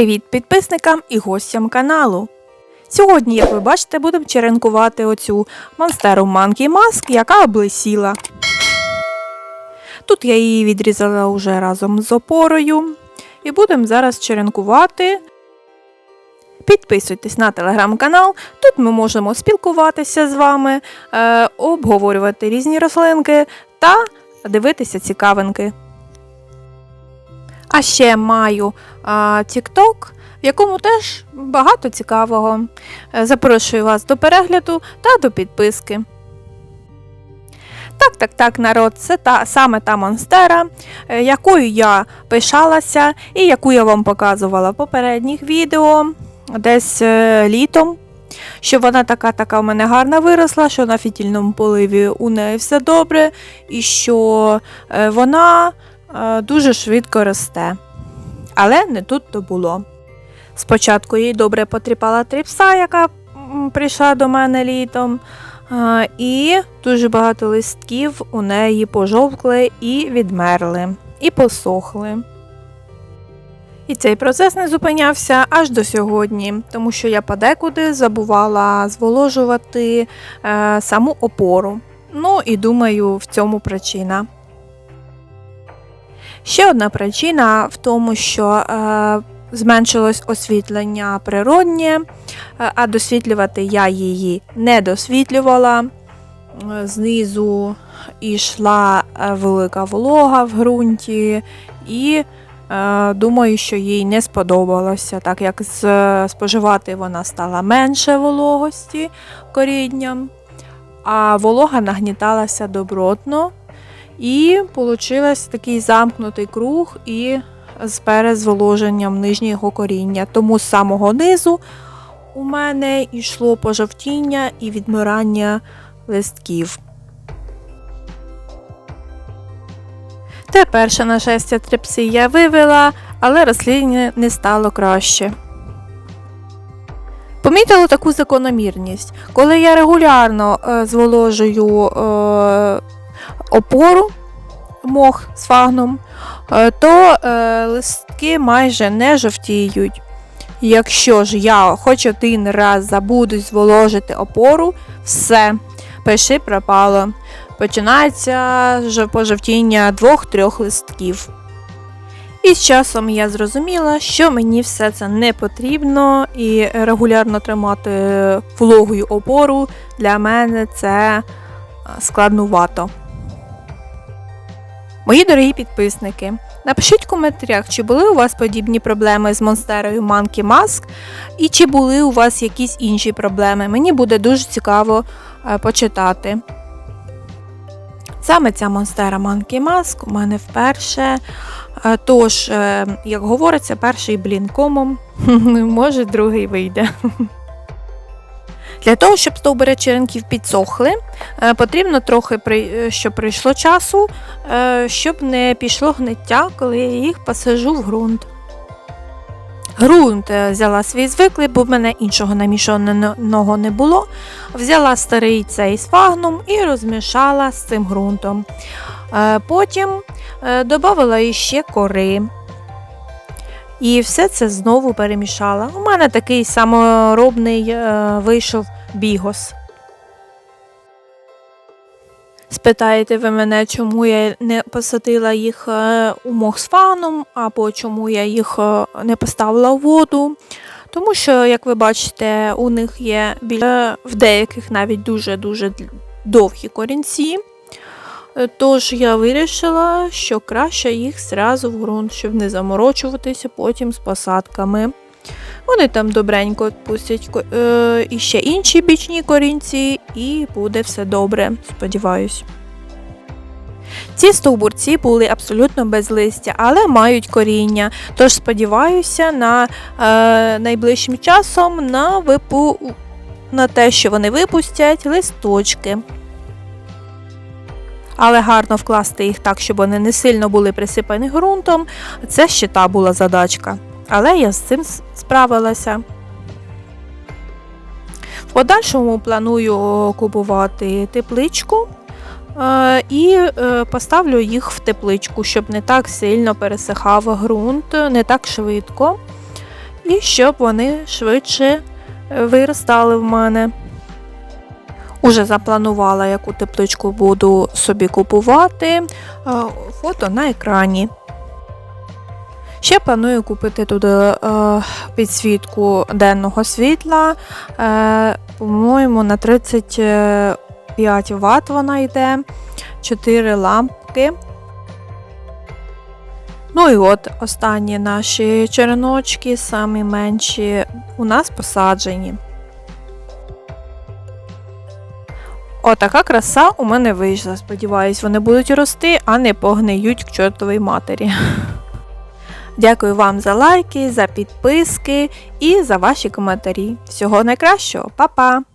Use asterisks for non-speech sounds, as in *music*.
Привіт підписникам і гостям каналу. Сьогодні, як ви бачите, будемо черенкувати оцю монстеру Monkey Mask, яка облисіла. Тут я її відрізала уже разом з опорою. І будемо зараз черенкувати. Підписуйтесь на телеграм-канал. Тут ми можемо спілкуватися з вами, е, обговорювати різні рослинки та дивитися цікавинки. А ще маю TikTok, в якому теж багато цікавого. Е, Запрошую вас до перегляду та до підписки. Так, так, так, народ, це та саме та монстера, е, якою я пишалася і яку я вам показувала в попередніх відео десь е, літом. Що вона така така в мене гарна виросла, що на фітільному поливі у неї все добре, і що вона дуже швидко росте. Але не тут то було. Спочатку їй добре потріпала тріпса, яка прийшла до мене літом, е, і дуже багато листків у неї пожовкли і відмерли, і посохли. І цей процес не зупинявся аж до сьогодні, тому що я подекуди забувала зволожувати е, саму опору. Ну і думаю, в цьому причина. Ще одна причина в тому, що е, зменшилось освітлення природнє, е, а досвітлювати я її не досвітлювала. Е, Знизу йшла велика волога в ґрунті, і думаю, що їй не сподобалося, так як з, споживати вона стала менше вологості корінням, а волога нагніталася добротно. І получився такий замкнутий круг і з перезволоженням нижнього коріння. Тому з самого низу у мене йшло пожовтіння і відмирання листків. Те перше нашестя трипси я вивела, але рослині не стало краще. Помітила таку закономірність. Коли я регулярно е, зволожую е, опору мох з фагном, е, то е, листки майже не жовтіють. Якщо ж я хоч один раз забуду зволожити опору, все, пиши пропало. Починається пожовтіння двох-трьох листків. І з часом я зрозуміла, що мені все це не потрібно, і регулярно тримати вологою опору для мене це е, складнувато. Мої дорогі підписники, напишіть в коментарях, чи були у вас подібні проблеми з монстерою Monkey Mask, і чи були у вас якісь інші проблеми. Мені буде дуже цікаво е, почитати. Саме ця монстера Monkey Mask у мене вперше. Е, Тож, е, як говориться, перший блін комом, *laughs* може другий вийде. Для того, щоб стовбури черенків підсохли, е, потрібно трохи, е, щоб пройшло часу, е, щоб не пішло гниття, коли я їх посажу в ґрунт. Е, взяла свій звиклий, бо в мене іншого намішаного не було. Взяла старий цей сфагнум і розмішала з цим ґрунтом. Потім додала іще кори. І все це знову перемішала. У мене такий саморобний е, вийшов бігос. Спитаєте ви мене, чому я не посадила їх е, у мох з фаном, або чому я їх е, не поставила у воду. Тому що, як ви бачите, у них є в деяких навіть дуже-дуже довгі корінці. Тож я вирішила, що краще їх зразу в ґрунт, щоб не заморочуватися потім з посадками. Вони там добренько пустять ко- е, і ще інші бічні корінці, і буде все добре, сподіваюсь. Ці стовбурці були абсолютно без листя, але мають коріння. Тож сподіваюся на е, найближчим часом на, випу... на те, що вони випустять листочки. Але гарно вкласти їх так, щоб вони не сильно були присипані ґрунтом, це ще та була задачка. Але я з цим справилася. В подальшому планую купувати тепличку е, і е, поставлю їх в тепличку, щоб не так сильно пересихав ґрунт, не так швидко. і щоб вони швидше е, виростали в мене. Уже запланувала, яку тепличку буду собі купувати. Е, Фото на екрані. Ще планую купити туди е, підсвітку денного світла. Е, по-моєму, на 35 Вт вона йде, 4 лампки. Ну і от останні наші череночки, самі менші, у нас посаджені. Отака краса у мене вийшла. Сподіваюсь, вони будуть рости, а не погниють к чортовій матері. *laughs* Дякую вам за лайки, за підписки і за ваші коментарі. Всього найкращого, Па-па!